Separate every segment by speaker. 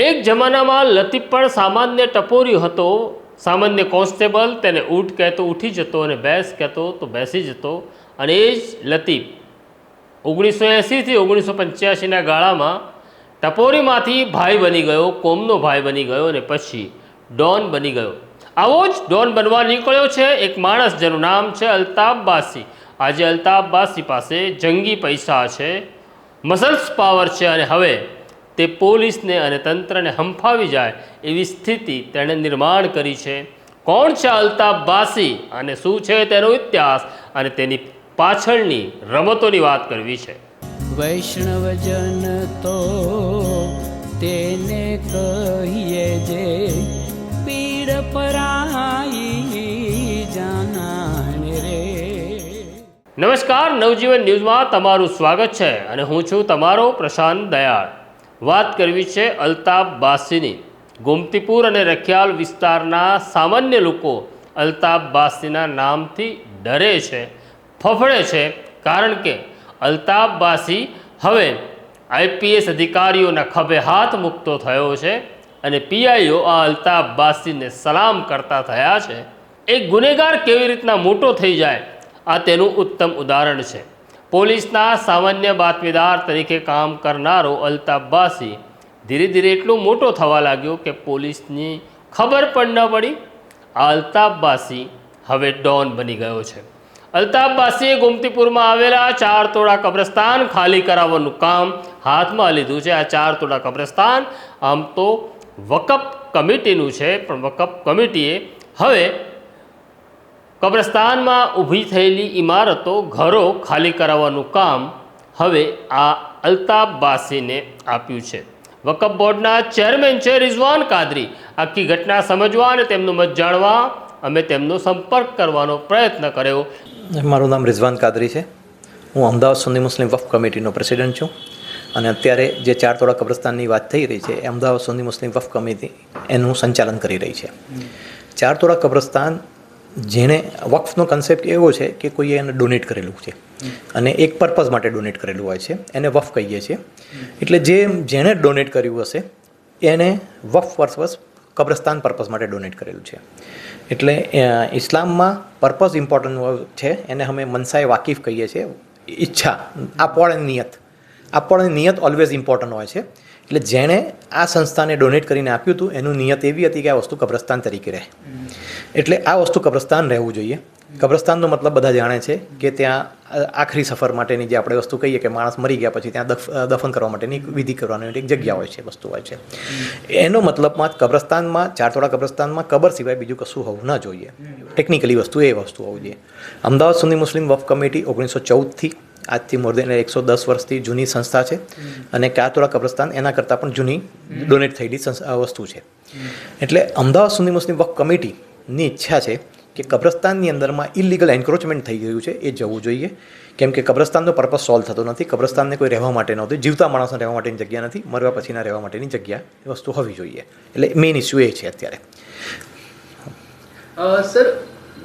Speaker 1: એક જમાનામાં લતીફ પણ સામાન્ય ટપોરી હતો. સામાન્ય કોન્સ્ટેબલ તેને ઊઠ કહેતો, ઉઠી જતો અને બેસ કહેતો, તો બેસી જતો. અને એ જ લતીફ ઓગણીસો એંસીથી ઓગણીસો પંચ્યાસીના ગાળામાં ટપોરીમાંથી ભાઈ બની ગયો, કોમનો ભાઈ બની ગયો અને પછી ડોન બની ગયો. આવો જ ડોન બનવા નીકળ્યો છે એક માણસ જેનું નામ છે અલ્તાફ બાસી. આજે અલ્તાફ બાસી પાસે જંગી પૈસા છે, મસલ્સ પાવર છે અને હવે તે પોલીસને અને તંત્રને હંફાવી જાય એવી સ્થિતિ તેણે નિર્માણ કરી છે. કોણ છે અલ્તાફ બાસી અને શું છે તેનો ઇતિહાસ અને તેની પાછળની રમતોની વાત કરવી છે.
Speaker 2: વૈષ્ણવજન તો તેને કહીએ જે પીડ પરાઈ જાનાને રે.
Speaker 1: નમસ્કાર નવજીવન ન્યૂઝમાં તમારું સ્વાગત છે અને હું છું તમારો પ્રશાંત દયાળ. વાત કરવી છે અલ્તાફ બાસીની ગોમતીપુર અને રખિયાલ વિસ્તારના સામાન્ય લોકો અલ્તાફ બાસીના નામથી ડરે છે, ફફડે છે, કારણ કે અલ્તાફ બાસી હવે આઈપીએસ અધિકારીઓના ખભે હાથ મૂકતો થયો છે અને પીઆઈઓ આ અલ્તાફ બાસીને સલામ કરતા થયા છે. એક ગુનેગાર કેવી રીતના મોટો થઈ જાય, આ તેનું ઉત્તમ ઉદાહરણ છે. પોલીસના સામાન્ય બાતમીદાર તરીકે કામ કરનારો અલ્તાફ બાસી ધીરે ધીરે એટલો મોટો થવા લાગ્યો કે પોલીસની ખબર પણ ન પડી. આ અલ્તાફ બાસી હવે ડોન બની ગયો છે. અલ્તાફ બાસીએ ગોમતીપુરમાં આવેલા ચાર તોડા કબ્રસ્તાન ખાલી કરાવવાનું કામ હાથમાં લીધું છે. આ ચાર તોડા કબ્રસ્તાન આમ તો વકફ કમિટીનું છે, પણ વકફ કમિટીએ હવે કબ્રસ્તાનમાં ઊભી થયેલી ઇમારતો ઘરો ખાલી કરાવવાનું કામ હવે આ અલ્તાફ બાસીને આપ્યું છે. વકફ બોર્ડના ચેરમેન છે રિઝવાન કાદરી. આખી ઘટના સમજવા અને તેમનું મત જાણવા અમે તેમનો સંપર્ક કરવાનો પ્રયત્ન કર્યો.
Speaker 3: મારું નામ રિઝવાન કાદરી છે. હું અમદાવાદ સુન્ની મુસ્લિમ વફ કમિટીનો પ્રેસિડેન્ટ છું. અને અત્યારે જે ચાર તોડા કબ્રસ્તાનની વાત થઈ રહી છે, એ અમદાવાદ સુન્ની મુસ્લિમ વફ કમિટી એનું સંચાલન કરી રહી છે. ચાર તોડા કબ્રસ્તાન જેણે વક્ફનો કન્સેપ્ટ એવો છે કે કોઈએ એને ડોનેટ કરેલું છે. અને એક પર્પઝ માટે ડોનેટ કરેલું હોય છે, એને વફ કહીએ છીએ. એટલે જે જેણે ડોનેટ કર્યું હશે, એને વફ વર્ષ કબ્રસ્તાન પર્પઝ માટે ડોનેટ કરેલું છે. એટલે ઇસ્લામમાં પર્પઝ ઇમ્પોર્ટન્ટ છે, એને અમે મનસાએ વાકીફ કહીએ છીએ. ઈચ્છા આપવાની નિયત. આપવાની નિયત ઓલવેઝ ઇમ્પોર્ટન્ટ હોય છે. એટલે જેણે આ સંસ્થાને ડોનેટ કરીને આપ્યું હતું, એનું નિયત એવી હતી કે આ વસ્તુ કબ્રસ્તાન તરીકે રહે. એટલે આ વસ્તુ કબ્રસ્તાન રહેવું જોઈએ. કબ્રસ્તાનનો મતલબ બધા જાણે છે કે ત્યાં આખરી સફર માટેની જે આપણે વસ્તુ કહીએ કે માણસ મરી ગયા પછી ત્યાં દફ- દફન કરવા માટેની વિધિ કરવાની એક જગ્યા હોય છે, વસ્તુ હોય છે. એનો મતલબમાં કબ્રસ્તાનમાં ચાર થોડા કબ્રસ્તાનમાં કબર સિવાય બીજું કશું હોવું ન જોઈએ. ટેકનિકલી વસ્તુ એ વસ્તુ હોવું જોઈએ. અમદાવાદ સુન્ની મુસ્લિમ વફ કમિટી ઓગણીસો ચૌદથી આજથી મોર દેન એકસો દસ વર્ષથી જૂની સંસ્થા છે. અને કાતોરા કબ્રસ્તાન એના કરતાં પણ જૂની ડોનેટ થયેલી વસ્તુ છે. એટલે અમદાવાદ સુન્ની મુસ્લિમ વક્ફ કમિટીની ઈચ્છા છે કે કબ્રસ્તાનની અંદરમાં ઇલીગલ એન્ક્રોચમેન્ટ થઈ ગયું છે એ જવું જોઈએ. કેમ કે કબ્રસ્તાનનો પર્પઝ સોલ્વ થતો નથી. કબ્રસ્તાનને કોઈ રહેવા માટે નહોતી. જીવતા માણસને રહેવા માટેની જગ્યા નથી. મરવા પછીના રહેવા માટેની જગ્યા એ વસ્તુ હોવી જોઈએ. એટલે મેઇન ઇસ્યુ એ છે અત્યારે.
Speaker 4: સર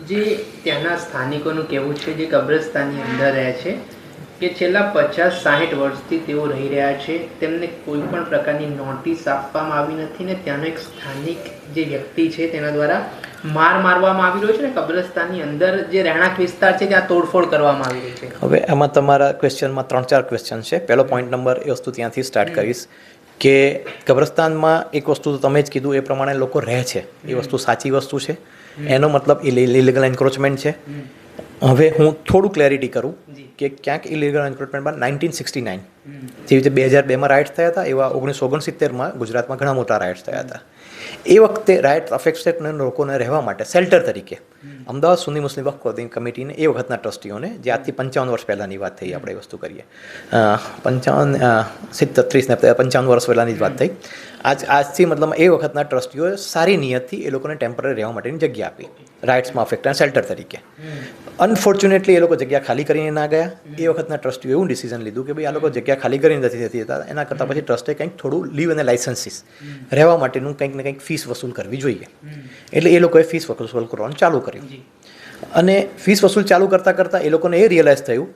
Speaker 4: જે ત્યાંના સ્થાનિકોનું કહેવું છે જે કબ્રસ્તાનની અંદર રહે છે કે છેલ્લા પચાસ સાહીઠ વર્ષથી તેઓ રહી રહ્યા છે. તેમને કોઈ પણ પ્રકારની નોટિસ આપવામાં આવી નથી ને ત્યાંનો એક સ્થાનિક જે વ્યક્તિ છે તેના દ્વારા માર મારવામાં આવી રહ્યો છે ને કબ્રસ્તાનની અંદર જે રહેણાંક વિસ્તાર છે ત્યાં તોડફોડ કરવામાં આવી રહી છે.
Speaker 3: હવે એમાં તમારા ક્વેશ્ચનમાં ત્રણ ચાર ક્વેશ્ચન છે. પહેલો પોઈન્ટ નંબર એ વસ્તુ ત્યાંથી સ્ટાર્ટ કરીશ કે કબ્રસ્તાનમાં એક વસ્તુ તો તમે જ કીધું એ પ્રમાણે લોકો રહે છે. એ વસ્તુ સાચી વસ્તુ છે. એનો મતલબ ઇલીગલ એન્ક્રોચમેન્ટ છે. હવે હું થોડું ક્લેરિટી કરું. કે ક્યાંક ઇલીગલ એન્ક્રોચમેન્ટમાં નાઇન્ટીન સિક્સટી નાઇન જેવી રીતે બે હજાર બેમાં રાઇટ્સ થયા હતા એવા ઓગણીસો ઓગણસિત્તેરમાં ગુજરાતમાં ઘણા મોટા રાઇટ્સ થયા હતા. એ વખતે રાઇટ અફેક્ટેડ લોકોને રહેવા માટે શેલ્ટર તરીકે અમદાવાદ સુન્ની મુસ્લિમ વક્ફ કમિટીને એ વખતના ટ્રસ્ટીઓને જે આજથી પંચાવન વર્ષ પહેલાંની વાત થઈ આપણે એ વસ્તુ કરીએ. પંચાવન સિત્તેર ત્રીસને પંચાવન વર્ષ પહેલાંની જ વાત થઈ. આજ આજથી મતલબ એ વખતના ટ્રસ્ટીઓએ સારી નિયતથી એ લોકોને ટેમ્પરરી રહેવા માટેની જગ્યા આપી રાઇટ્સમાં અફેક્ટ અને શેલ્ટર તરીકે. અનફોર્ચ્યુનેટલી એ લોકો જગ્યા ખાલી કરીને ના ગયા. એ વખતના ટ્રસ્ટીઓ એવું ડિસિઝન લીધું કે ભાઈ આ લોકો જગ્યા ખાલી કરીને નથી થતી હતા એના કરતાં પછી ટ્રસ્ટે કંઈક થોડું લીવ અને લાઇસન્સીસ રહેવા માટેનું કંઈક ને કંઈક ફીસ વસૂલ કરવી જોઈએ. એટલે એ લોકોએ ફીસ વસૂલ કરવાનું ચાલુ કર્યું. અને ફીસ વસૂલ ચાલુ કરતાં કરતાં એ લોકોને એ રિયલાઇઝ થયું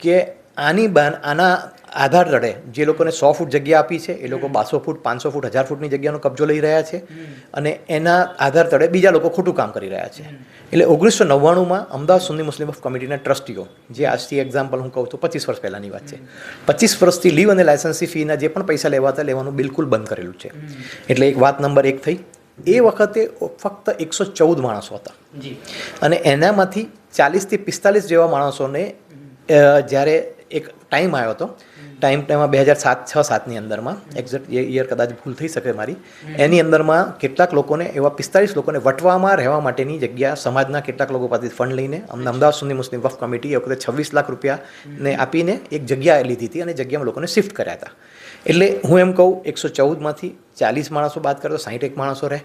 Speaker 3: કે આની બાન આના આધાર લડે જે લોકોને સો ફૂટ જગ્યા આપી છે એ લોકો બાસો ફૂટ પાંચસો ફૂટ હજાર ફૂટની જગ્યાનો કબજો લઈ રહ્યા છે અને એના આધાર તળે બીજા લોકો ખોટું કામ કરી રહ્યા છે. એટલે ઓગણીસો નવ્વાણુંમાં અમદાવાદ સુન્ની મુસ્લિમ ઓફ કમિટીના ટ્રસ્ટીઓ જે આજથી એક્ઝામ્પલ હું કહું તો પચીસ વર્ષ પહેલાંની વાત છે. પચીસ વર્ષથી લીવ અને લાયસન્સી ફીના જે પણ પૈસા લેવાતા લેવાનું બિલકુલ બંધ કરેલું છે. એટલે એક વાત નંબર એક થઈ. એ વખતે ફક્ત એકસો ચૌદ માણસો હતા. અને એનામાંથી ચાલીસથી પિસ્તાલીસ જેવા માણસોને જ્યારે એક ટાઈમ આવ્યો હતો. ટાઈમ ટાઈમમાં બે હજાર સાત, છ સાતની અંદરમાં એક્ઝેક્ટ યર કદાચ ભૂલ થઈ શકે મારી. એની અંદરમાં કેટલાક લોકોને, એવા પિસ્તાલીસ લોકોને વટવામાં રહેવા માટેની જગ્યા, સમાજના કેટલાક લોકો પાસેથી ફંડ લઈને, અમને અમદાવાદ સુધી મુસ્લિમ વફ કમિટી એ વખતે છવ્વીસ લાખ રૂપિયાને આપીને એક જગ્યા લીધી હતી અને જગ્યામાં લોકોને શિફ્ટ કર્યા હતા. એટલે હું એમ કહું, એકસો ચૌદમાંથી ચાલીસ માણસો બાદ કરો તો સાહીઠ એક માણસો રહે.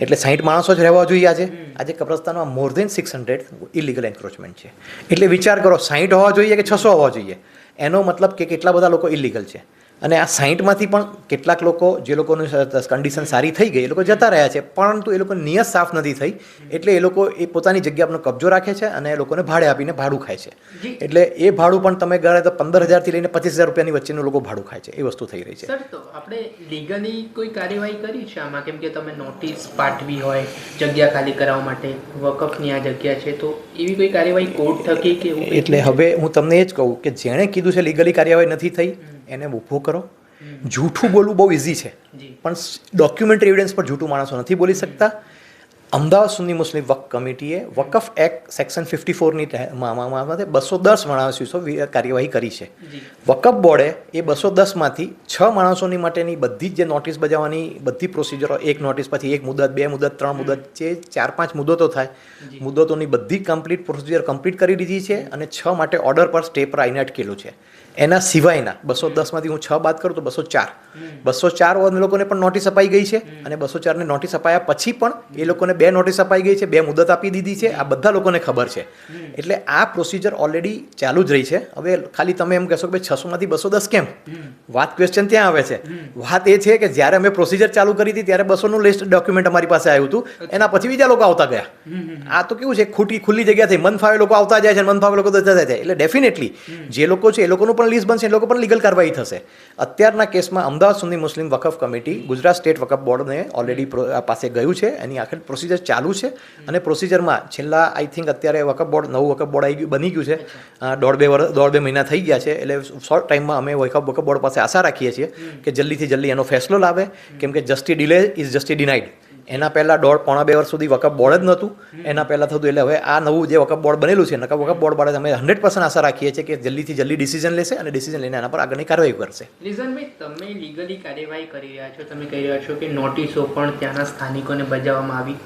Speaker 3: એટલે સાહીઠ માણસો જ રહેવા જોઈએ આજે. આજે કબ્રસ્તાનમાં more than six hundred illegal encroachment છે. એટલે વિચાર કરો સાહીઠ હોવા જોઈએ કે છસો હોવા જોઈએ? એનો મતલબ કે કેટલા બધા લોકો ઇલીગલ છે? અને આ સાહીઠમાંથી પણ કેટલાક લોકો જે લોકોનું કન્ડિશન સારી થઈ ગઈ એ લોકો જતા રહ્યા છે પરંતુ એ લોકો નિયત સાફ નથી થઈ. એટલે એ લોકો એ પોતાની જગ્યા પરનો કબજો રાખે છે અને એ લોકોને ભાડે આપીને ભાડું ખાય છે. એટલે એ ભાડું પણ તમે ગણે તો પંદર હજારથી લઈને પચીસ હજાર રૂપિયાની વચ્ચેનું લોકો ભાડું ખાય છે એ વસ્તુ થઈ રહી છે.
Speaker 4: સર તો આપણે લીગલી કોઈ કાર્યવાહી કરી છે આમાં? કેમ કે તમે નોટિસ પાઠવી હોય જગ્યા ખાલી કરાવવા માટે વકફની આ જગ્યા છે તો એવી કોઈ કાર્યવાહી કોર્ટ થકી કે
Speaker 3: એટલે હવે હું તમને એ જ કહું કે જેણે કીધું છે લીગલી કાર્યવાહી નથી થઈ એને ઊભો કરો. જૂઠું બોલવું બહુ ઇઝી છે. પણ ડોક્યુમેન્ટરી એવિડન્સ પર જૂઠું માણસો નથી બોલી શકતા. અમદાવાદ સુન્ની મુસ્લિમ વક્ફ કમિટીએ વકફ એક્ટ સેક્શન ફિફ્ટી ફોરની મામલે બસો દસ માણસો કાર્યવાહી કરી છે. વકફ બોર્ડે એ બસો દસમાંથી છ માણસોની માટેની બધી જ જે નોટિસ બજાવવાની બધી પ્રોસિજરો એક નોટિસ પછી એક મુદત બે મુદત ત્રણ મુદત જે ચાર પાંચ મુદતો થાય મુદતોની બધી કમ્પ્લીટ પ્રોસિજર કમ્પ્લીટ કરી દીધી છે અને છ માટે ઓર્ડર પર સ્ટે પર આઈને અટકેલું છે. એના સિવાયના બસો દસમાંથી હું છ બાદ કરું તો બસો ચાર. બસો ચાર લોકોને પણ નોટિસ અપાઈ ગઈ છે અને બસો ચારને નોટિસ અપાયા પછી પણ એ લોકોને બે નોટિસ અપાઈ ગઈ છે બે મુદત આપી દીધી છે. આ બધા લોકોને ખબર છે. એટલે આ પ્રોસિજર ઓલરેડી ચાલુ જ રહી છે. હવે ખાલી તમે એમ કહેશો કે ભાઈ છસોમાંથી બસો દસ કેમ? વાત ક્વેશ્ચન ત્યાં આવે છે. વાત એ છે કે જ્યારે અમે પ્રોસિજર ચાલુ કરી હતી ત્યારે બસોનું લિસ્ટ ડોક્યુમેન્ટ અમારી પાસે આવ્યું હતું. એના પછી બીજા લોકો આવતા ગયા. આ તો કેવું છે ખોટી ખુલ્લી જગ્યાથી મન ફાવે લોકો આવતા જાય છે મન ફાવે લોકો જતા જાય છે. એટલે ડેફિનેટલી જે લોકો છે એ લોકોનું પણ લીઝ બનશે એ લોકો પણ લીગલ કાર્યવાહી થશે. અત્યારના કેસમાં અમદાવાદ સુન્ની મુસ્લિમ વકફ કમિટી ગુજરાત સ્ટેટ વકફ બોર્ડને ઓલરેડી પાસે ગયું છે. એની આખી પ્રોસિજર ચાલુ છે અને પ્રોસિજરમાં છેલ્લા આઈ થિંક અત્યારે વકફ બોર્ડ નવું વકફ બોર્ડ આવી ગયું બની ગયું છે. દોઢ બે વર્ષ દોઢ બે મહિના થઈ ગયા છે. એટલે શોર્ટ ટાઈમમાં અમે વકફ વકફ બોર્ડ પાસે આશા રાખીએ છીએ કે જલ્દીથી જલ્દી એનો ફેસલો લાવે. કેમ કે justice delay is justice denied એના પહેલાં દોઢ પોણા બે વર્ષ સુધી વકફ બોર્ડ જ નહોતું. એના પહેલાં થતું એટલે હવે આ નવું જે વકફ બોર્ડ બનેલું છે નકા વકફ બોર્ડ બાબતે અમે હંડ્રેડ પર્સન્ટ આશા રાખીએ છીએ કે જલ્દીથી જલ્દી ડિસિઝન લેશે અને ડિસિઝન લઈને એના પર આગળની કાર્યવાહી કરશે.
Speaker 4: રિઝનભાઈ તમે લીગલી કાર્યવાહી કરી રહ્યા છો. તમે કહી રહ્યા છો કે નોટિસો પણ ત્યાંના સ્થાનિકોને બજાવવામાં આવી.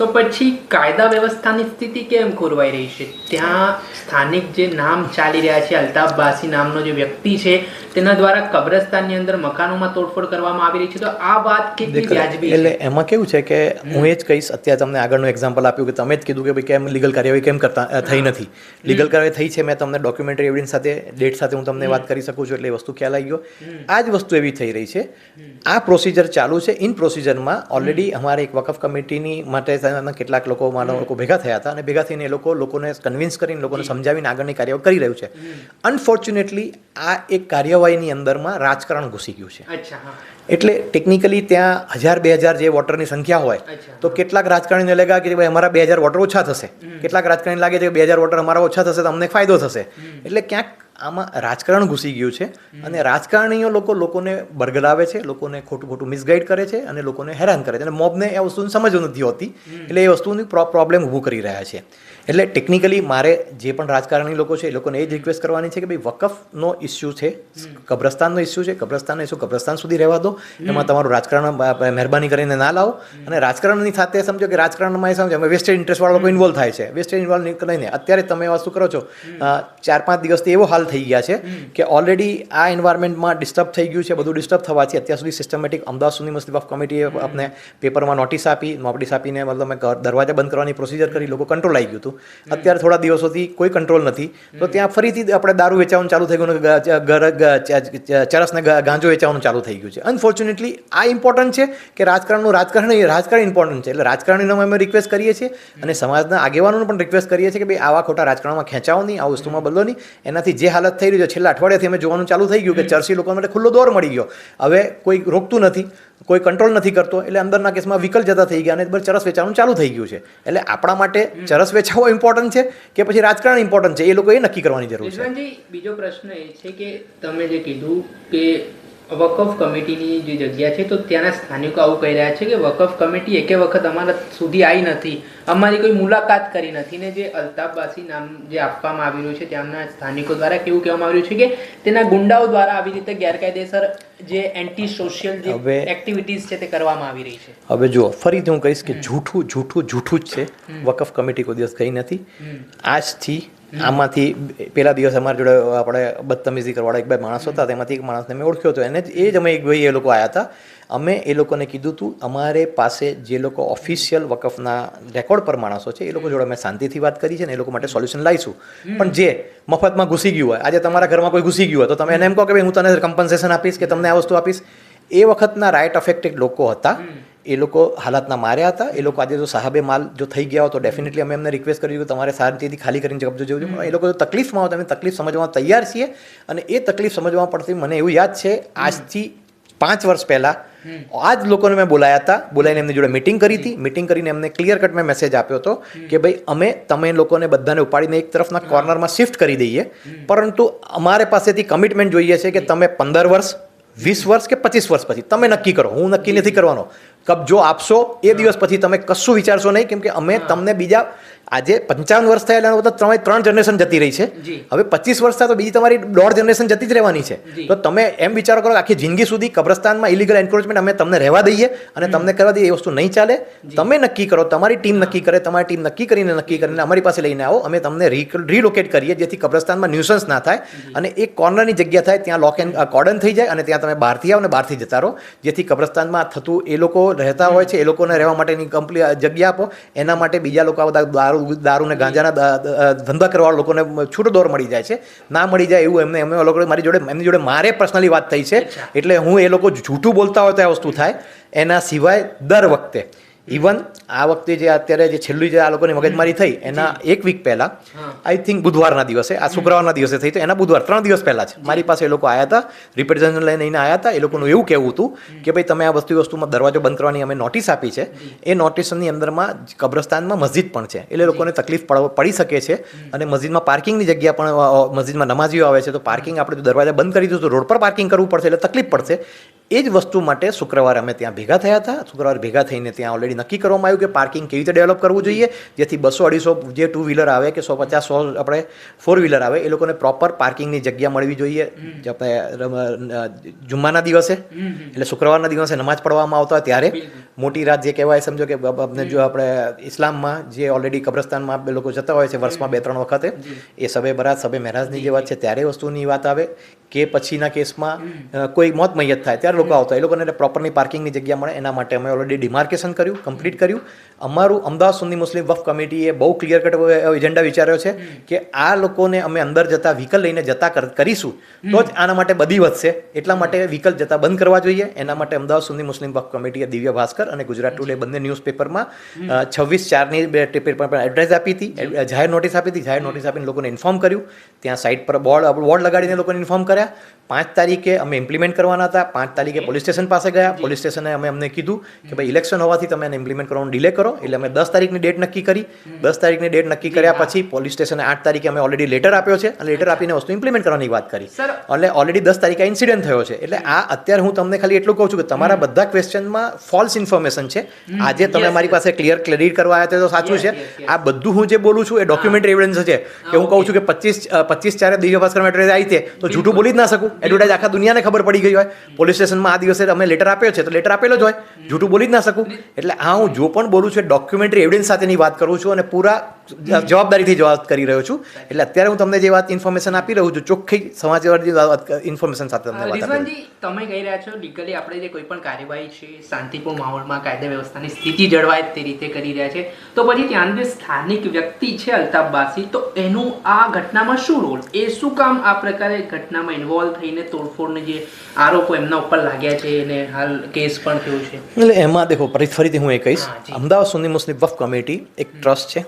Speaker 4: તો પછી કાયદા વ્યવસ્થાની સ્થિતિ કેમ ખોરવાઈ રહી છે? ત્યાં સ્થાનિક જે નામ ચાલી રહ્યા છે અલ્તાફ બાસી નામનો જે વ્યક્તિ છે તેના દ્વારા કબ્રસ્તાનની અંદર મકાનોમાં તોડફોડ કરવામાં આવી રહી છે. તો આ વાત કેટલી વ્યાજબી
Speaker 3: એટલે એમાં કેવું છે કે હું એ જ કહીશ અત્યારે તમને આગળનું એક્ઝામ્પલ આપ્યું કે તમે જ કીધું કે ભાઈ કેમ લીગલ કાર્યવાહી કેમ કરતા થઈ નથી. લીગલ કાર્યવાહી થઈ છે મેં તમને ડોક્યુમેન્ટરી એવિડન્સ સાથે ડેટ સાથે હું તમને વાત કરી શકું છું એટલે એ વસ્તુ ખ્યાલ આવી ગયો. આ જ વસ્તુ એવી થઈ રહી છે. આ પ્રોસિજર ચાલુ છે. ઇન પ્રોસિજરમાં ઓલરેડી અમારે એક વકફ કમિટીની માટે તેના કેટલાક લોકો માનો લોકો ભેગા થયા હતા અને ભેગા થઈને એ લોકો લોકોને કન્વિન્સ કરીને લોકોને સમજાવીને આગળની કાર્યવાહી કરી રહ્યું છે. અનફોર્ચ્યુનેટલી આ એક કાર્યવાહીની અંદરમાં રાજકારણ ઘૂસી ગયું છે. એટલે ટેકનિકલી ત્યાં હજાર બે હજાર જે વોટરની સંખ્યા હોય તો કેટલાક રાજકારણીને લાગે કે ભાઈ અમારા બે હજાર વોટર ઓછા થશે. કેટલાક રાજકારણી લાગે છે કે બે હજાર વોટર અમારા ઓછા થશે તો અમને ફાયદો થશે. એટલે ક્યાંક આમાં રાજકારણ ઘૂસી ગયું છે અને રાજકારણીઓ લોકો લોકોને બરગડાવે છે લોકોને ખોટું ખોટું મિસગાઈડ કરે છે અને લોકોને હેરાન કરે છે. અને મોબને એ વસ્તુને સમજ નથી હોતી એટલે એ વસ્તુની પ્રોબ્લેમ ઊભું કરી રહ્યા છે. એટલે ટેકનિકલી મારે જે પણ રાજકારણી લોકો છે એ લોકોને એ જ રિક્વેસ્ટ કરવાની છે કે ભાઈ વકફનો ઇસ્યુ છે કબ્રસ્તાનનો ઇસ્યુ છે કબ્રસ્તાનનો ઇસ્યુ કબ્રસ્તાન સુધી રહેવા દો. એમાં તમારું રાજકારણ મહેરબાની કરીને ના લાવો. અને રાજકારણની સાથે સમજો કે રાજકારણમાં એ સમજો અમે વેસ્ટેડ ઇન્ટરેસ્ટવાળા લોકો ઇન્વોલ્વ થાય છે. વેસ્ટેડ ઇન્વોલ્વ લઈને અત્યારે તમે વસ્તુ કરો છો. ચાર પાંચ દિવસથી એવો હાલ થઈ ગયા છે કે ઓલરેડી આ એન્વાયરમેન્ટમાં ડિસ્ટર્બ થઈ ગયું છે બધું ડિસ્ટર્બ થવાથી અત્યાર સુધી systematic Ahmedabad Sunni Muslim of કમિટીએ આપણે પેપરમાં નોટિસ આપી નોટિસ આપીને મતલબ અમે દરવાજા બંધ કરવાની પ્રોસિજર કરી લોકો કંટ્રોલ આવી ગયું હતું. અત્યારે થોડા દિવસોથી કોઈ કંટ્રોલ નથી. તો ત્યાં ફરીથી આપણે દારૂ વેચાવાનું ચાલુ થઈ ગયું ઘર ગ- ચ- ચ- ચરસ ને ગ- ગાંજો વેચાવાનું ચાલુ થઈ ગયું છે. અનફોર્ચ્યુનેટલી આ ઇમ્પોર્ટન્ટ છે કે રાજકારણનું રાજકારણ રાજકારણ ઇમ્પોર્ટન્ટ છે. એટલે રાજકારણીનો અમે રિક્વેસ્ટ કરીએ છીએ અને સમાજના આગેવાનોને પણ રિક્વેસ્ટ કરીએ છીએ કે ભાઈ આવા ખોટા રાજકારણમાં ખેંચાવો નહીં આ વસ્તુમાં બદલો નહીં. એનાથી જે હાલ હાલત થઈ રહી છે. છેલ્લા અઠવાડિયાથી અમે જોવાનું ચાલુ થઈ ગયું કે ચર્ચી લોકો માટે ખુલ્લો દોર મળી ગયો. હવે કોઈ રોકતું નથી કોઈ કંટ્રોલ નથી કરતો એટલે અંદરના કેસમાં વિકલ જતા થઈ ગયા અને ચરસ વેચાવાનું ચાલુ થઈ ગયું છે. એટલે આપણા માટે ચરસ વેચાવો ઇમ્પોર્ટન્ટ છે કે પછી રાજકારણ ઇમ્પોર્ટન્ટ છે એ લોકો એ નક્કી કરવાની જરૂર છે.
Speaker 4: બીજો પ્રશ્ન એ છે કે તમે જે કીધું કે વકફ કમિટીની જે જગ્યા છે તો ત્યાંના સ્થાનિકો આવું કહી રહ્યા છે કે વકફ કમિટી એકે વખત અમારા સુધી આવી નથી. અમારી કોઈ મુલાકાત કરી નથી ને જે અલ્તાફબાસી નામ જે આપવામાં આવી રહ્યું છે ત્યાંના સ્થાનિકો દ્વારા કેવું કહેવામાં આવ્યું છે કે તેના ગુંડાઓ દ્વારા આવી રીતે ગેરકાયદેસર જે એન્ટી સોશિયલ જે એક્ટિવિટીઝ છે તે કરવામાં આવી રહી છે.
Speaker 3: હવે જુઓ ફરીથી હું કહીશ કે જૂઠું જૂઠું જૂઠું જ છે. વકફ કમિટી કોઈ દિવસ કહી નથી. આજથી આમાંથી પહેલા દિવસ અમારા જોડે આપણે બદતમીજી કરવાળા એક બે માણસ હતા તેમાંથી એક માણસને મેં ઓળખ્યો હતો. એને એ જ અમે એક ભાઈ એ લોકો આવ્યા હતા. અમે એ લોકોને કીધું હતું અમારે પાસે જે લોકો ઓફિશિયલ વકફના રેકોર્ડ પર માણસો છે એ લોકો જોડે અમે શાંતિથી વાત કરી છે ને એ લોકો માટે સોલ્યુશન લાવીશું. પણ જે મફતમાં ઘૂસી ગયું હોય આજે તમારા ઘરમાં કોઈ ઘૂસી ગયું હોય તો તમે એને એમ કહો કે ભાઈ હું તને કમ્પન્સેશન આપીશ કે તમને આ વસ્તુ આપીશ. એ વખતના રાઇટ અફેક્ટેડ લોકો હતા. એ લોકો હાલાતના માર્યા હતા. એ લોકો આજે જો સાહેબે માલ જો થઈ ગયા હોય તો ડેફિનેટલી અમે એમને રિક્વેસ્ટ કરી કે તમારે શાંતિથી ખાલી કરીને કબજો જવું જોઈએ એ લોકો જો તકલીફમાં હોય તો અમે તકલીફ સમજવામાં તૈયાર છીએ અને એ તકલીફ સમજવા પડતી મને એવું યાદ છે આજથી પાંચ વર્ષ પહેલાં આ જ લોકોને મેં બોલાયા હતા. બોલાવીને એમની જોડે મિટિંગ કરી હતી. મિટિંગ કરીને એમને ક્લિયર કટ મેં મેસેજ આપ્યો હતો કે ભાઈ અમે તમે લોકોને બધાને ઉપાડીને એક તરફના કોર્નરમાં શિફ્ટ કરી દઈએ. પરંતુ અમારે પાસેથી કમિટમેન્ટ જોઈએ છે કે તમે પંદર વર્ષ વીસ વર્ષ કે પચીસ વર્ષ પછી? તમે નક્કી કરો. હું નક્કી નથી કરવાનો. કબજો આપશો એ દિવસ પછી તમે કશું વિચારશો નહીં કેમ કે અમે તમને બીજા આજે પંચાવન વર્ષ થયેલા બધા તમારી ત્રણ જનરેશન જતી રહી છે. હવે પચીસ વર્ષ તો બીજી તમારી દોઢ જનરેશન જતી જ રહેવાની છે. તો તમે એમ વિચારો કરો આખી જિંદગી સુધી કબ્રસ્તાનમાં ઇલીગલ એન્ક્રોચમેન્ટ અમે તમને રહેવા દઈએ અને તમને કરવા દઈએ એ વસ્તુ નહીં ચાલે. તમે નક્કી કરો તમારી ટીમ નક્કી કરે તમારી ટીમ નક્કી કરીને નક્કી કરીને અમારી પાસે લઈને આવો. અમે તમને રીલોકેટ કરીએ જેથી કબ્રસ્તાનમાં ન્યુસન્સ ના થાય અને એક કોર્નરની જગ્યા થાય ત્યાં લોક એન્ડ કોર્ડન થઈ જાય અને ત્યાં તમે બહારથી આવો અને બહારથી જતા રહો. જેથી કબ્રસ્તાનમાં થતું એ લોકો રહેતા હોય છે એ લોકોને રહેવા માટેની કંપની જગ્યા આપો. એના માટે બીજા લોકો આ બધા દારૂ દારૂ ને ગાંજાના ધંધા કરવાવાળા લોકોને છૂટો દોર મળી જાય છે. ના મળી જાય એવું એમને એમને લોકો મારી જોડે એમની જોડે મારે પર્સનલી વાત થઈ છે. એટલે હું એ લોકો જૂઠું બોલતા હોય તો આ વસ્તુ થાય. એના સિવાય દર વખતે ઇવન આ વખતે જે અત્યારે જે છેલ્લી જે આ લોકોની મગજમારી થઈ એના એક વીક પહેલા આઈ થિંક બુધવારના દિવસે આ શુક્રવારના દિવસે થઈ તો એના બુધવાર ત્રણ દિવસ પહેલા છે. મારી પાસે એ લોકો આવ્યા હતા રિપ્રેઝેન્ટેશન લઈને એને આવ્યા હતા એ લોકોનું એવું કહેવું હતું કે ભાઈ તમે આ વસ્તુ વસ્તુમાં દરવાજો બંધ કરવાની અમે નોટિસ આપી છે. એ નોટિસની અંદરમાં કબ્રસ્તાનમાં મસ્જિદ પણ છે. એટલે લોકોને તકલીફ પડ- શકે છે અને મસ્જિદમાં પાર્કિંગની જગ્યા પણ મસ્જિદમાં નમાઝીઓ આવે છે તો પાર્કિંગ આપણે જો દરવાજા બંધ કરી દીધું તો રોડ પર પાર્કિંગ કરવું પડશે એટલે તકલીફ પડશે. એ જ વસ્તુ માટે શુક્રવારે અમે ત્યાં ભેગા થયા હતા. શુક્રવારે ભેગા થઈને ત્યાં ઓલરેડી નક્કી કરવામાં આવ્યું કે પાર્કિંગ કેવી રીતે ડેવલપ કરવું જોઈએ. જેથી બસો અઢીસો જે ટુ વ્હીલર આવે કે સો પચાસ સો આપણે ફોર વ્હીલર આવે એ લોકોને પ્રોપર પાર્કિંગની જગ્યા મળવી જોઈએ. આપણે જુમ્માના દિવસે. એટલે શુક્રવારના દિવસે નમાજ પઢવામાં આવતા હોય ત્યારે મોટી રાત જે કહેવાય સમજો કે આપણે જો આપણે ઇસ્લામમાં જે ઓલરેડી કબ્રસ્તાનમાં બે લોકો જતા હોય છે વર્ષમાં બે ત્રણ વખતે એ સબે બરાત સબે મહેરાજની જે વાત છે ત્યારે વસ્તુની વાત આવે. કે પછીના કેસમાં કોઈ મોત મૈયત થાય, ત્યારે લોકો આવતા. એ લોકોને પ્રોપરની પાર્કિંગની જગ્યા મળે. એના માટે અમે ઓલરેડી ડિમાર્કેશન કર્યું કમ્પ્લીટ કર્યું. અમારું અમદાવાદ સુન્ની મુસ્લિમ વફ કમિટીએ બહુ ક્લિયર કટ એજન્ડા વિચાર્યો છે કે આ લોકોને અમે અંદર જતા વ્હીકલ લઈને જતા કર- કરીશું. તો જ આના માટે બધી વધશે. એટલા માટે વ્હીકલ જતા બંધ કરવા જોઈએ. એના માટે અમદાવાદ સુન્ની મુસ્લિમ વફ કમિટીએ દિવ્ય ભાસ્કર અને ગુજરાત ટુડે બંને ન્યૂઝપેપરમાં છવ્વીસ ચારની બે પેપર પર એડ્રેસ આપી હતી. જાહેર નોટિસ આપી હતી. જાહેર નોટિસ આપીને લોકોને ઇન્ફોર્મ કર્યું. ત્યાં સાઇટ પર બોર્ડ બોર્ડ લગાડીને લોકોને ઇન્ફોર્મ કર્યા. agora પાંચ તારીખે અમે ઇમ્પ્લિમેન્ટ કરવાના હતા. પાંચ તારીખે પોલીસ સ્ટેશન પાસે ગયા. પોલીસ સ્ટેશને અમે અમને કીધું કે ભાઈ ઇલેક્શન હોવાથી તમે એને ઇમ્પ્લિમેન્ટ કરવાનું ડિલે કરો. એટલે અમે દસ તારીખની ડેટ નક્કી કરી. દસ તારીખની ડેટ નક્કી કર્યા પછી પોલીસ સ્ટેશને આઠ તારીખે અમે ઓલરેડી લેટર આપ્યો છે. અને લેટર આપીને વસ્તુ ઇમ્પ્લિમેન્ટ કરવાની વાત કરી. એટલે ઓલરેડી દસ તારીખે ઇન્સિડન્ટ થયો છે. એટલે આ અત્યારે હું તમને ખાલી એટલું કહું છું કે તમારા બધા ક્વેશ્ચનમાં ફોલ્સ ઇન્ફોર્મેશન છે. આજે તમે મારી પાસે ક્લિયર ક્લિયર કરવા આવ્યા તો સાચું છે. આ બધું હું જે બોલું છું એ ડોક્યુમેન્ટરી એવિડન્સ છે કે હું કહું છું કે પચીસ પચીસ ચારે દિવ્ય ભાસ્કર એડ્રેસ આવી છે તો જૂઠું બોલી જ ના શકું. એડવર્ટાઇઝ આખા દુનિયાને ખબર પડી ગઈ હોય. પોલીસ સ્ટેશનમાં આ દિવસે અમે લેટર આપ્યો છે, તો લેટર આપેલો જ હોય. જૂઠું બોલી જ ના શકું. એટલે આ હું જો પણ બોલું છું ડોક્યુમેન્ટરી એવિડન્સ સાથેની વાત કરું છું અને પૂરા જવાબદારીથી વાત કરી રહ્યો છું. એટલે અત્યારે હું તમને જે વાત ઇન્ફોર્મેશન આપી રહ્યો છું, ચોખ્ખી સમાજવાદી ઇન્ફોર્મેશન સાથે તમને વાત
Speaker 4: તમે કહી રહ્યા છો લીગલી આપણે જે કોઈ પણ કાર્યવાહી છે, શાંતિપૂર્ણ માહોલમાં કાયદા વ્યવસ્થાની સ્થિતિ જળવાય તે રીતે કરી રહ્યા છે. તો પછી ત્યાં જે સ્થાનિક વ્યક્તિ છે અલ્તાફ બાસી, તો એનું આ ઘટનામાં શું રોલ એ શું કામ આ પ્રકારે ઘટનામાં ઇન્વોલ્વ થઈને તોડફોડને જે આરોપો એમના ઉપર લાગ્યા છે અને હાલ કેસ પણ થયો છે.
Speaker 3: એટલે એમાં દેખો ફરી ફરીથી હું એ કહીશ. અમદાવાદ સુન્ની મુસ્લિમ વફ કમિટી એક ટ્રસ્ટ છે.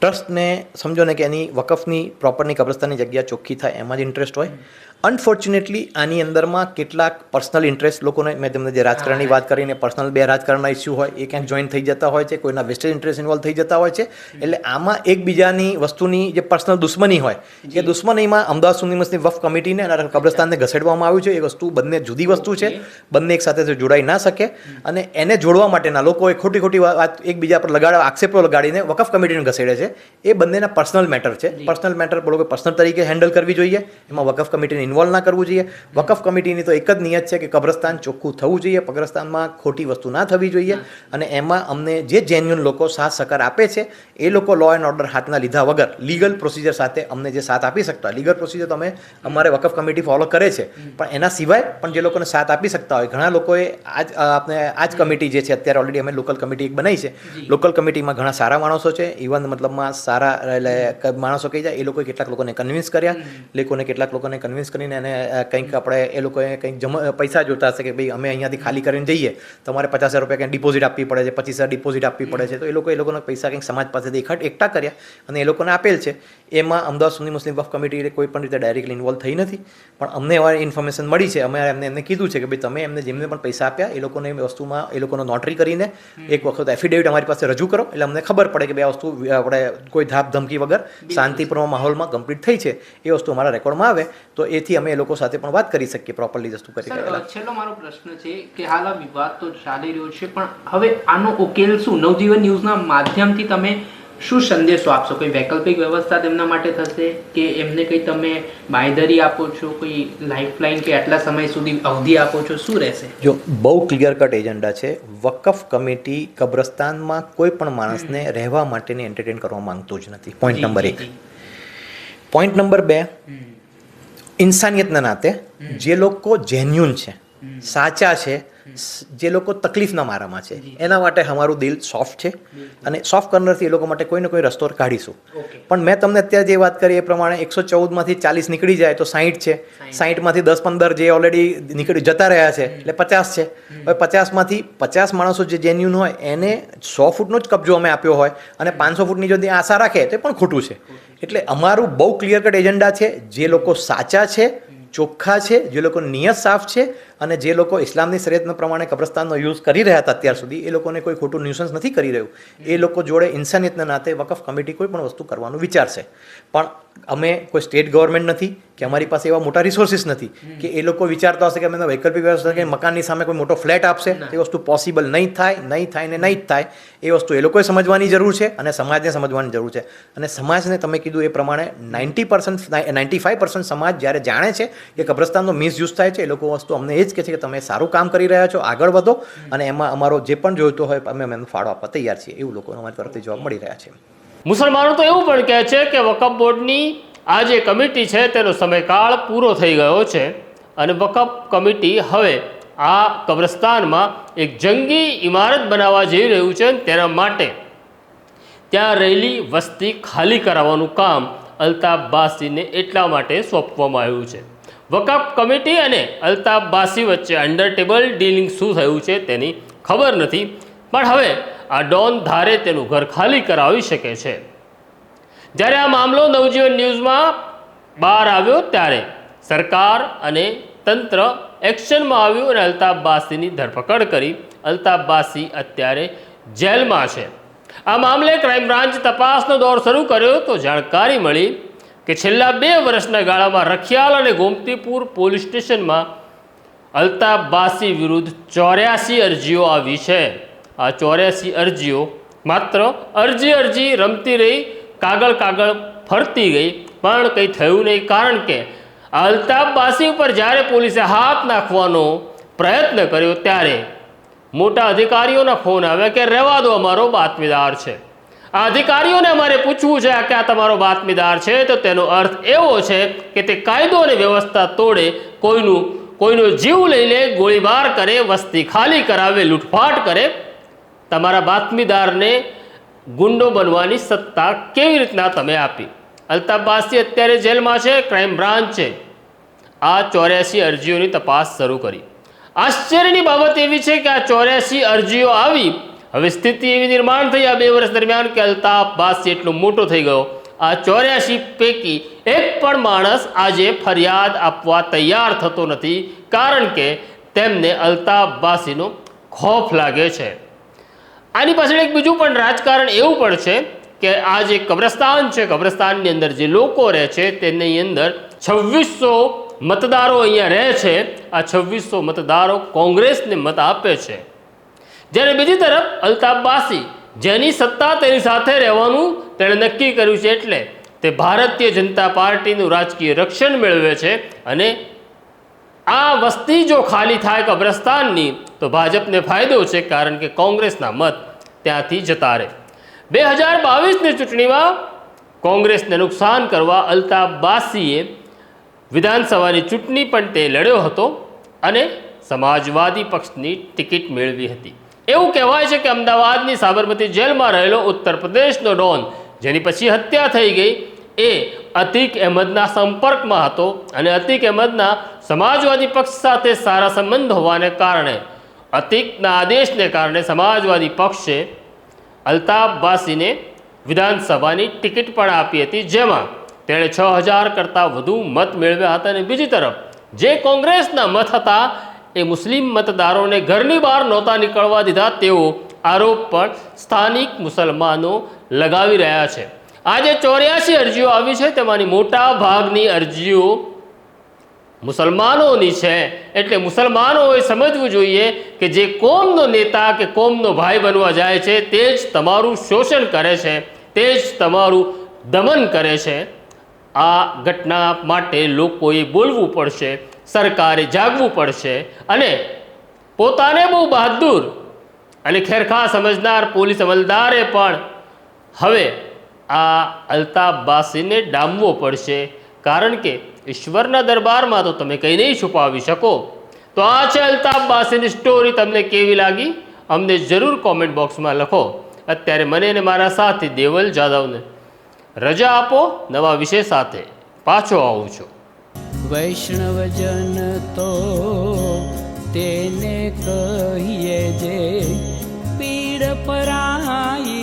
Speaker 3: ટ્રસ્ટને સમજો ને કે એની વકફની પ્રોપરની કબ્રસ્તાનની જગ્યા ચોખ્ખી થાય એમાં જ ઇન્ટરેસ્ટ હોય. અનફોર્ચ્યુનેટલી આની અંદરમાં કેટલાક પર્સનલ ઇન્ટરેસ્ટ લોકોને મેં તમને જે રાજકારણની વાત કરીને પર્સનલ બે રાજકારણના ઇસ્યુ હોય એ ક્યાંક જોઈન થઈ જતા હોય છે કોઈના વેસ્ટેજ ઇન્ટરેસ્ટ ઇન્વોલ્વ થઈ જતા હોય છે. એટલે આમાં એકબીજાની વસ્તુની જે પર્સનલ દુશ્મની હોય એ દુશ્મનીમાં અમદાવાદ મુસ્લિમ વફ કમિટીને અને કબ્રસ્તાનને ઘસેડવામાં આવ્યું છે. એ વસ્તુ બંને જુદી વસ્તુ છે. બંને એક સાથે જોડાઈ ના શકે. અને એને જોડવા માટેના લોકોએ ખોટી ખોટી વાત એકબીજા પર લગાડવા આક્ષેપો લગાડીને વકફ કમિટીને ઘસેડે છે. એ બંનેના પર્સનલ મેટર છે. પર્સનલ મેટર બોલો કે પર્સનલ તરીકે હેન્ડલ કરવી જોઈએ. એમાં વકફ કમિટીને ઇન્વોલ્વ ના કરવું જોઈએ. વકફ કમિટીની તો એક જ નિયત છે કે કબ્રસ્તાન ચોખ્ખું થવું જોઈએ. કબ્રસ્તાનમાં ખોટી વસ્તુ ના થવી જોઈએ. અને એમાં અમને જે જેન્યુન લોકો સાથ સહકાર આપે છે એ લોકો લો એન્ડ ઓર્ડર હાથના લીધા વગર લીગલ પ્રોસિજર સાથે અમને જે સાથ આપી શકતા લીગલ પ્રોસિજર તમે અમારે વકફ કમિટી ફોલો કરે છે. પણ એના સિવાય પણ જે લોકોને સાથ આપી શકતા હોય ઘણા લોકોએ આજ આપણે આજ કમિટી જે છે અત્યારે ઓલરેડી અમે લોકલ કમિટી એક બનાવી છે. લોકલ કમિટીમાં ઘણા સારા માણસો છે. ઇવન મતલબમાં સારા એટલે માણસો કહી જાય એ લોકોએ કેટલાક લોકોને કન્વિન્સ કર્યા. લોકોને કેટલાક લોકોને કન્વિન્સ કરીને એને કંઈક આપણે એ લોકોએ કંઈક જમ પૈસા જોતા હશે કે ભાઈ અમે અહીંયાથી ખાલી કરીને જઈએ તમારે પચાસ હજાર રૂપિયા કંઈક ડિપોઝિટ આપવી પડે છે પચીસ હજાર ડિપોઝિટ આપવી પડે છે. તો એ લોકો એ લોકોના પૈસા કંઈક સમાજ પાસેથી એકઠ એકઠા કર્યા અને એ લોકોને આપેલ છે. એમાં અમદાવાદ સુની મુસ્લિમ વફ કમિટી કોઈ પણ રીતે ડાયરેક્ટલી ઇન્વોલ્વ થઈ નથી. પણ અમને એવા ઇન્ફોર્મેશન મળી છે. અમે એમને એમને કીધું છે કે ભાઈ તમે એમને જેમને પણ પૈસા આપ્યા એ લોકોને એ વસ્તુમાં એ લોકોનો નોટરી કરીને એક વખત એફિડેવિટ અમારી પાસે રજૂ કરો. એટલે અમને ખબર પડે કે બે વસ્તુ આપણે કોઈ ધાપ ધમકી વગર શાંતિપૂર્ણ માહોલમાં કમ્પ્લીટ થઈ છે. એ વસ્તુ અમારા રેકોર્ડમાં આવે. તો એથી અમે એ લોકો સાથે પણ વાત કરી શકીએ પ્રોપરલી વસ્તુ કરી
Speaker 4: છેલ્લો મારો પ્રશ્ન છે કે હાલ આ વિવાદ તો ચાલી રહ્યો છે પણ હવે આનો ઉકેલ શું? નવજીવન ન્યૂઝના માધ્યમથી તમે શું સંદેશો આપશો? કોઈ વૈકલ્પિક વ્યવસ્થા તેમના માટે થશે કે એમને કંઈ તમે બાંયધરી આપો છો કોઈ લાઇફલાઇન કે આટલા સમય સુધી અવધિ આપો છો? શું રહેશે?
Speaker 3: જો બહુ ક્લિયર કટ એજન્ડા છે. વકફ કમિટી કબ્રસ્તાનમાં કોઈ પણ માણસને રહેવા માટેની એન્ટરટેન કરવા માંગતું જ નથી. પોઈન્ટ નંબર એક. પોઈન્ટ નંબર બે. ઇન્સાનિયતના નાતે જે લોકો જેન્યુન છે સાચા છે જે લોકો તકલીફના મારામાં છે. એના માટે અમારું દિલ સોફ્ટ છે અને સોફ્ટ કર્નરથી એ લોકો માટે કોઈ ને કોઈ રસ્તો કાઢીશું. પણ મેં તમને અત્યારે જે વાત કરી એ પ્રમાણે એકસો ચૌદમાંથી ચાલીસ નીકળી જાય તો સાહીઠ છે. સાહીઠમાંથી દસ પંદર જે ઓલરેડી નીકળી જતા રહ્યા છે એટલે પચાસ છે. હવે પચાસમાંથી પચાસ માણસો જે જેન્યુન હોય એને સો ફૂટનો જ કબજો અમે આપ્યો હોય અને પાંચસો ફૂટની જો આશા રાખે તો એ પણ ખોટું છે. એટલે અમારું બહુ ક્લિયર કટ એજન્ડા છે જે લોકો સાચા છે ચોખ્ખા છે જે લોકો નિયત સાફ છે અને જે લોકો ઇસ્લામની શરીયતના પ્રમાણે કબ્રસ્તાનનો યુઝ કરી રહ્યા હતા અત્યાર સુધી એ લોકોને કોઈ ખોટું ન્યુસન્સ નથી કરી રહ્યું. એ લોકો જોડે ઇન્સાનિયતના નાતે વકફ કમિટી કોઈ પણ વસ્તુ કરવાનું વિચારશે પણ અમે કોઈ સ્ટેટ ગવર્મેન્ટ નથી કે અમારી પાસે એવા મોટા રિસોર્સિસ નથી કે એ લોકો વિચારતા હશે કે અમે વૈકલ્પિક વ્યવસ્થા કે મકાનની સામે કોઈ મોટો ફ્લેટ આપશે તે વસ્તુ પોસિબલ નહીં થાય નહીં થાય ને નહીં જ થાય એ વસ્તુ એ લોકોએ સમજવાની જરૂર છે અને સમાજને સમજવાની જરૂર છે. અને સમાજને તમે કીધું એ પ્રમાણે ninety percent ninety five percent સમાજ જ્યારે જાણે છે કે કબ્રસ્તાનનો મિસયુઝ થાય છે એ લોકો વસ્તુ અમને એ જ કહે છે કે તમે સારું કામ કરી રહ્યા છો, આગળ વધો અને એમાં અમારો જે પણ જોઈતો હોય, અમે એમને ફાળો આપવા તૈયાર છીએ. એવું લોકો અમારી તરફથી જવાબ મળી રહ્યા છે.
Speaker 1: મુસલમાનો તો એવું પણ કહે છે કે વકફ બોર્ડની આ જે કમિટી છે, તેનો સમયકાળ પૂરો થઈ ગયો છે અને વકફ કમિટી હવે આ કબ્રસ્તાનમાં એક જંગી ઇમારત બનાવવા જઈ રહ્યું છે તેના માટે ત્યાં રહેલી વસ્તી ખાલી કરાવવાનું કામ અલ્તાફ બાસીને એટલા માટે સોંપવામાં આવ્યું છે. વકફ કમિટી અને અલ્તાફ બાસી વચ્ચે અંડર ટેબલ ડીલિંગ શું થયું છે તેની ખબર નથી. પણ હવે આ ડોન ધારે તેનું ઘર ખાલી કરાવી શકે છે. જ્યારે આ મામલો નવજીવન ન્યૂઝમાં બહાર આવ્યો ત્યારે સરકાર અને તંત્ર એક્શનમાં આવ્યું અને અલ્તાફ બાસીની ધરપકડ કરી. અલ્તાફ બાસી અત્યારે જેલમાં છે. આ મામલે ક્રાઇમ બ્રાન્ચ તપાસનો દોર શરૂ કર્યો તો જાણકારી મળી કે છેલ્લા બે વર્ષના ગાળામાં રખિયાલ અને ગોમતીપુર પોલીસ સ્ટેશનમાં અલ્તાફ બાસી વિરુદ્ધ ચોર્યાસી અરજીઓ આવી છે. આ ચોર્યાસી અરજીઓ માત્ર અરજી અરજી રમતી રહી, કાગળ કાગળ ફરતી ગઈ, પણ કંઈ થયું નહીં, કારણ કે અલ્તાફ બાસી ઉપર જ્યારે પોલીસે હાથ નાખવાનો પ્રયત્ન કર્યો ત્યારે મોટા અધિકારીઓના ફોન આવ્યા કે રહેવા દો, અમારો બાતમીદાર છે. આ અધિકારીઓને અમારે પૂછવું છે કે આ તમારો બાતમીદાર છે? તો તેનો અર્થ એવો છે કે તે કાયદો અને વ્યવસ્થા તોડે, કોઈનું, કોઈનો જીવ લઈ લે ગોળીબાર કરે, વસ્તી ખાલી કરાવે, લૂંટફાટ કરે. તમારા બાતમીદારને ગુંડો બનવાની સત્તા કેવી રીતના તમે આપી? અલ્તાફ બાસી અત્યારે જેલમાં છે, ક્રાઇમ બ્રાન્ચ છે. આ ચોર્યાસી અરજીઓની તપાસ શરૂ કરી. આશ્ચર્યની બાબત એવી છે કે આ ચોર્યાસી અરજીઓ આવી હવે સ્થિતિ એવી નિર્માણ થઈ આ બે વર્ષ દરમિયાન કે અલ્તાફ બાસી એટલો મોટો થઈ ગયો. આ ચોર્યાસી પૈકી એક પણ માણસ આજે ફરિયાદ આપવા તૈયાર થતો નથી, કારણ કે તેમને અલ્તાફ બાસીનો ખોફ લાગે છે. આની પાછળ એક બીજું પણ રાજકારણ એવું પણ છે કે આ જે કબ્રસ્તાન છે, કબ્રસ્તાનની અંદર જે લોકો રહે છે, તેની અંદર છવ્વીસો મતદારો અહીંયા રહે છે. આ છવ્વીસો મતદારો કોંગ્રેસને મત આપે છે. જ્યારે બીજી તરફ અલ્તાફ બાસી જેની સત્તા તેની સાથે રહેવાનું તેણે નક્કી કર્યું છે એટલે તે ભારતીય જનતા પાર્ટીનું રાજકીય રક્ષણ મેળવે છે અને આ વસ્તી જો ખાલી થાય કબ્રસ્તાનની, તો ભાજપને ફાયદો છે કારણ કે કોંગ્રેસના મત ત્યાંથી જતા રહે. બે હજાર બાવીસની ચૂંટણીમાં કોંગ્રેસને નુકસાન કરવા અલ્તાફ બાસીએ વિધાનસભાની ચૂંટણી પણ તે લડ્યો હતો અને સમાજવાદી પક્ષની ટિકિટ મેળવી હતી. એવું કહેવાય છે કે અમદાવાદની સાબરમતી જેલમાં રહેલો ઉત્તર પ્રદેશનો ડોન, જેની પછી હત્યા થઈ ગઈ, એ અતિક અહેમદના સંપર્કમાં હતો અને અતિક અહેમદના સમાજવાદી પક્ષ સાથે સારા સંબંધ હોવાને કારણે, અતિકના આદેશને કારણે સમાજવાદી પક્ષે અલ્તાફ બાસીને વિધાનસભાની ટિકિટ પણ આપી હતી, જેમાં તેણે છ હજાર કરતાં વધુ મત મેળવ્યા હતા અને બીજી તરફ, જે કોંગ્રેસના મત હતા એ મુસ્લિમ મતદારોને ઘરની બહાર નહોતા નીકળવા દીધા તેવો આરોપ પણ સ્થાનિક મુસલમાનો લગાવી રહ્યા છે. આજે ચોર્યાસી અરજીઓ આવી છે, તેમાંની મોટા ભાગની અરજીઓ મુસલમાનોની છે. એટલે મુસલમાનોએ સમજવું જોઈએ કે જે કોમનો નેતા કે કોમનો ભાઈ બનવા જાય છે, તે જ તમારું શોષણ કરે છે, તે જ તમારું દમન કરે છે. આ ઘટના માટે લોકોએ બોલવું પડશે, સરકારે જાગવું પડશે અને પોતાને બહુ બહાદુર અને ખેરખા સમજનાર પોલીસ અમલદારે પણ હવે આ અલ્તાફ બાસીને ડામવો પડશે. કારણ કે ઈશ્વરના દરબારમાં તો તમે કંઈ નહીં છુપાવી શકો. તો આ છે અલ્તાફ બાસીની સ્ટોરી તમને કેવી લાગી? અમને જરૂર કોમેન્ટ બોક્સમાં લખો. અત્યારે મને અને મારા સાથી દેવલ જાદવને રજા આપો, નવા વિષય સાથે. પાછો આવું છું.
Speaker 2: વૈષ્ણવજન તો તેને કહીએ જે પીડ પરાઈ